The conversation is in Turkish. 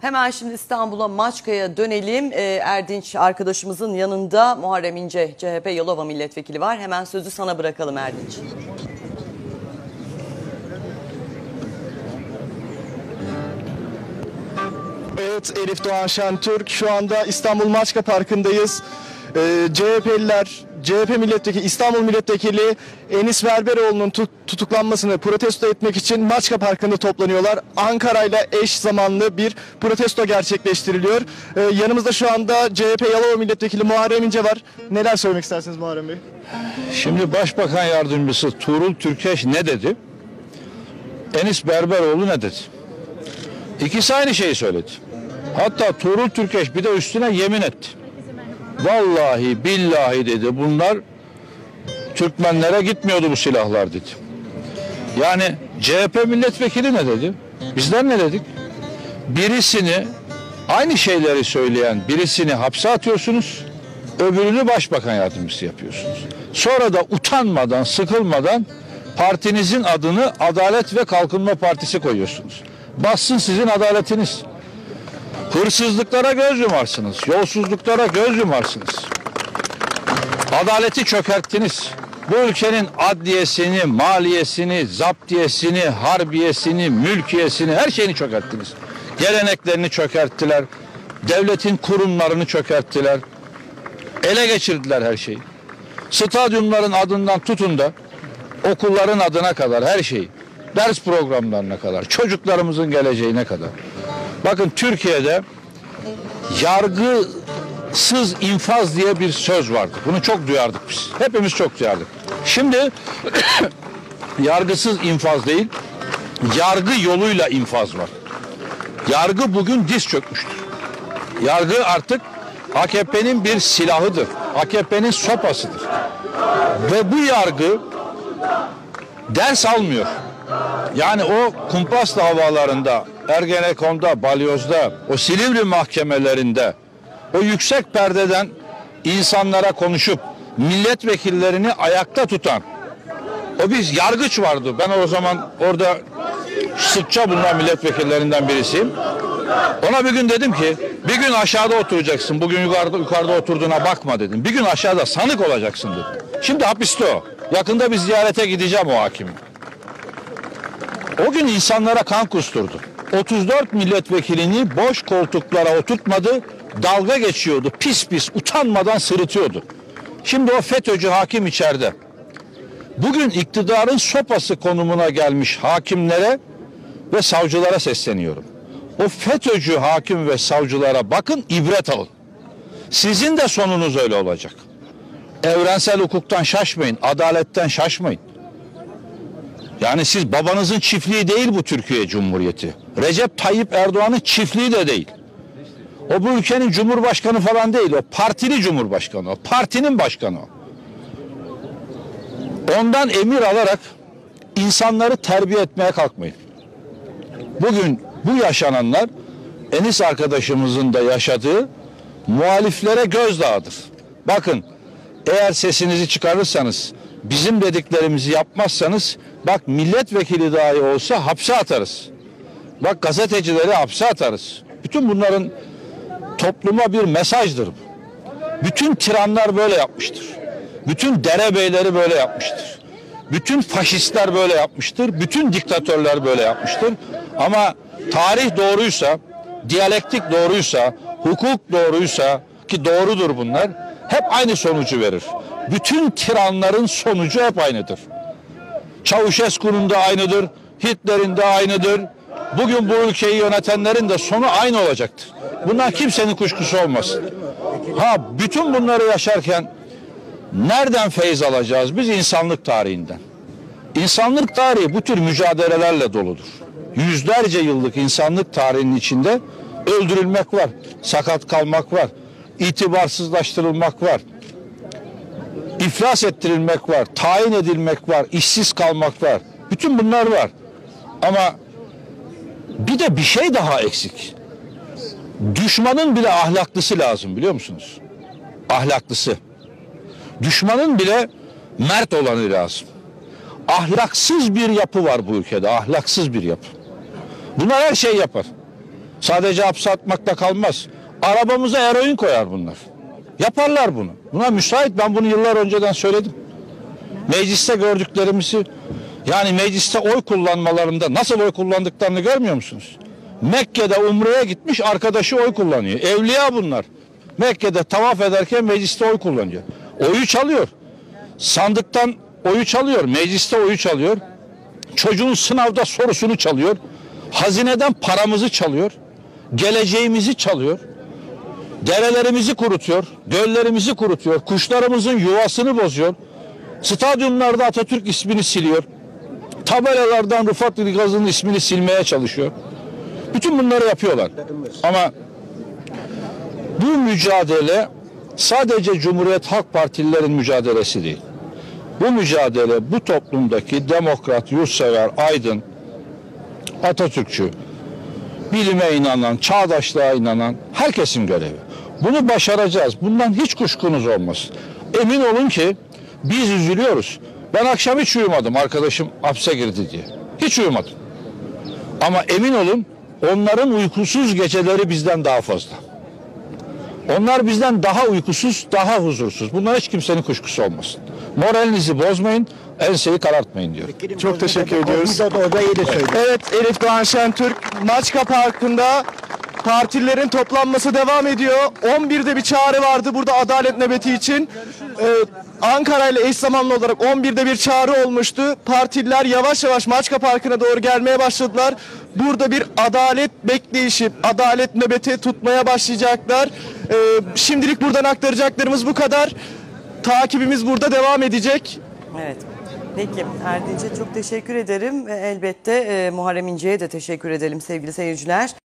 Hemen şimdi İstanbul'a Maçka'ya dönelim. Ee, Erdinç arkadaşımızın yanında Muharrem İnce, CHP Yalova milletvekili var. Hemen sözü sana bırakalım Erdinç. Evet Elif Doğan Şentürk şu anda İstanbul Maçka Parkı'ndayız. Ee, CHP'liler, CHP milletvekili, İstanbul milletvekili Enis Berberoğlu'nun tut- tutuklanmasını protesto etmek için Maçka Parkı'nda toplanıyorlar. Ankara ile eş zamanlı bir protesto gerçekleştiriliyor. Ee, yanımızda şu anda CHP Yalova milletvekili Muharrem İnce var. Neler söylemek istersiniz Muharrem Bey? Şimdi Başbakan Yardımcısı Tuğrul Türkeş ne dedi? Enis Berberoğlu ne dedi? İkisi aynı şeyi söyledi. Hatta Tuğrul Türkeş bir de üstüne yemin etti. Vallahi billahi dedi bunlar Türkmenlere gitmiyordu bu silahlar dedi. Yani CHP milletvekili ne dedi? Bizler ne dedik? Birisini aynı şeyleri söyleyen birisini hapse atıyorsunuz, öbürünü başbakan yardımcısı yapıyorsunuz. Sonra da utanmadan, sıkılmadan partinizin adını Adalet ve Kalkınma Partisi koyuyorsunuz. Bassın sizin adaletiniz. Hırsızlıklara göz yumarsınız, yolsuzluklara göz yumarsınız. Adaleti çökerttiniz. Bu ülkenin adliyesini, maliyesini, zaptiyesini, harbiyesini, mülkiyesini, her şeyini çökerttiniz. Geleneklerini çökerttiler. Devletin kurumlarını çökerttiler. Ele geçirdiler her şeyi. Stadyumların adından tutun da okulların adına kadar her şeyi. Ders programlarına kadar, çocuklarımızın geleceğine kadar. Bakın Türkiye'de yargısız infaz diye bir söz vardı. Bunu çok duyardık biz. Hepimiz çok duyardık. Şimdi yargısız infaz değil, yargı yoluyla infaz var. Yargı bugün diz çökmüştür. Yargı artık AKP'nin bir silahıdır. AKP'nin sopasıdır. Ve bu yargı ders almıyor. Yani o kumpas davalarında, Ergenekon'da, Balyoz'da, o Silivri mahkemelerinde, o yüksek perdeden insanlara konuşup milletvekillerini ayakta tutan o bir yargıç vardı. Ben o zaman orada sıkça bulunan milletvekillerinden birisiyim. Ona bir gün dedim ki bir gün aşağıda oturacaksın. Bugün yukarıda, yukarıda oturduğuna bakma dedim. Bir gün aşağıda sanık olacaksın dedim. Şimdi hapiste o. Yakında bir ziyarete gideceğim o hakimi. O gün insanlara kan kusturdu. 34 milletvekilini boş koltuklara oturtmadı. Dalga geçiyordu. Pis pis utanmadan sırıtıyordu. Şimdi o FETÖ'cü hakim içeride. Bugün iktidarın sopası konumuna gelmiş hakimlere ve savcılara sesleniyorum. O FETÖ'cü hakim ve savcılara bakın ibret alın. Sizin de sonunuz öyle olacak. Evrensel hukuktan şaşmayın, adaletten şaşmayın. Yani siz babanızın çiftliği değil bu Türkiye Cumhuriyeti. Recep Tayyip Erdoğan'ın çiftliği de değil. O bu ülkenin cumhurbaşkanı falan değil. O partili cumhurbaşkanı. O partinin başkanı. Ondan emir alarak insanları terbiye etmeye kalkmayın. Bugün bu yaşananlar Enis arkadaşımızın da yaşadığı muhaliflere gözdağıdır. Bakın eğer sesinizi çıkarırsanız bizim dediklerimizi yapmazsanız bak milletvekili dahi olsa hapse atarız. Bak gazetecileri hapse atarız. Bütün bunların topluma bir mesajdır bu. Bütün tiranlar böyle yapmıştır. Bütün derebeyleri böyle yapmıştır. Bütün faşistler böyle yapmıştır. Bütün diktatörler böyle yapmıştır. Ama tarih doğruysa, diyalektik doğruysa, hukuk doğruysa ki doğrudur bunlar hep aynı sonucu verir. Bütün tiranların sonucu hep aynıdır. Çavuşesku'nun da aynıdır, Hitler'in de aynıdır. Bugün bu ülkeyi yönetenlerin de sonu aynı olacaktır. Bundan kimsenin kuşkusu olmasın. Ha bütün bunları yaşarken nereden feyz alacağız? Biz insanlık tarihinden. İnsanlık tarihi bu tür mücadelelerle doludur. Yüzlerce yıllık insanlık tarihinin içinde öldürülmek var, sakat kalmak var, itibarsızlaştırılmak var, iflas ettirilmek var, tayin edilmek var, işsiz kalmak var. Bütün bunlar var. Ama bir de bir şey daha eksik. Düşmanın bile ahlaklısı lazım biliyor musunuz? Ahlaklısı. Düşmanın bile mert olanı lazım. Ahlaksız bir yapı var bu ülkede. Ahlaksız bir yapı. Bunlar her şey yapar. Sadece hapse atmakla kalmaz. Arabamıza eroin koyar bunlar. Yaparlar bunu. Buna müsait ben bunu yıllar önceden söyledim. Mecliste gördüklerimizi yani mecliste oy kullanmalarında nasıl oy kullandıklarını görmüyor musunuz? Mekke'de umreye gitmiş arkadaşı oy kullanıyor. Evliya bunlar. Mekke'de tavaf ederken mecliste oy kullanıyor. Oyu çalıyor. Sandıktan oyu çalıyor. Mecliste oyu çalıyor. Çocuğun sınavda sorusunu çalıyor. Hazineden paramızı çalıyor. Geleceğimizi çalıyor. Derelerimizi kurutuyor. Göllerimizi kurutuyor. Kuşlarımızın yuvasını bozuyor. Stadyumlarda Atatürk ismini siliyor. Tabelalardan Rıfat Ilgaz'ın ismini silmeye çalışıyor. Bütün bunları yapıyorlar. Ama bu mücadele sadece Cumhuriyet Halk Partililerin mücadelesi değil. Bu mücadele bu toplumdaki demokrat, yurtsever, aydın, Atatürkçü, bilime inanan, çağdaşlığa inanan herkesin görevi. Bunu başaracağız. Bundan hiç kuşkunuz olmasın. Emin olun ki biz üzülüyoruz. Ben akşam hiç uyumadım arkadaşım hapse girdi diye. Hiç uyumadım. Ama emin olun onların uykusuz geceleri bizden daha fazla. Onlar bizden daha uykusuz, daha huzursuz. Bundan hiç kimsenin kuşkusu olmasın. Moralinizi bozmayın, enseyi karartmayın diyor. Çok teşekkür ediyoruz. Evet Elif Doğan Şentürk Maçka Parkı'nda partililerin toplanması devam ediyor. 11'de bir çağrı vardı burada adalet nöbeti için. Ee, Ankara ile eş zamanlı olarak 11'de bir çağrı olmuştu. Partililer yavaş yavaş Maçka Parkı'na doğru gelmeye başladılar. Burada bir adalet bekleyişi, adalet nöbeti tutmaya başlayacaklar. Ee, şimdilik buradan aktaracaklarımız bu kadar. Takibimiz burada devam edecek. Evet. Peki Erdinç'e çok teşekkür ederim. Elbette e, Muharrem İnce'ye de teşekkür edelim sevgili seyirciler.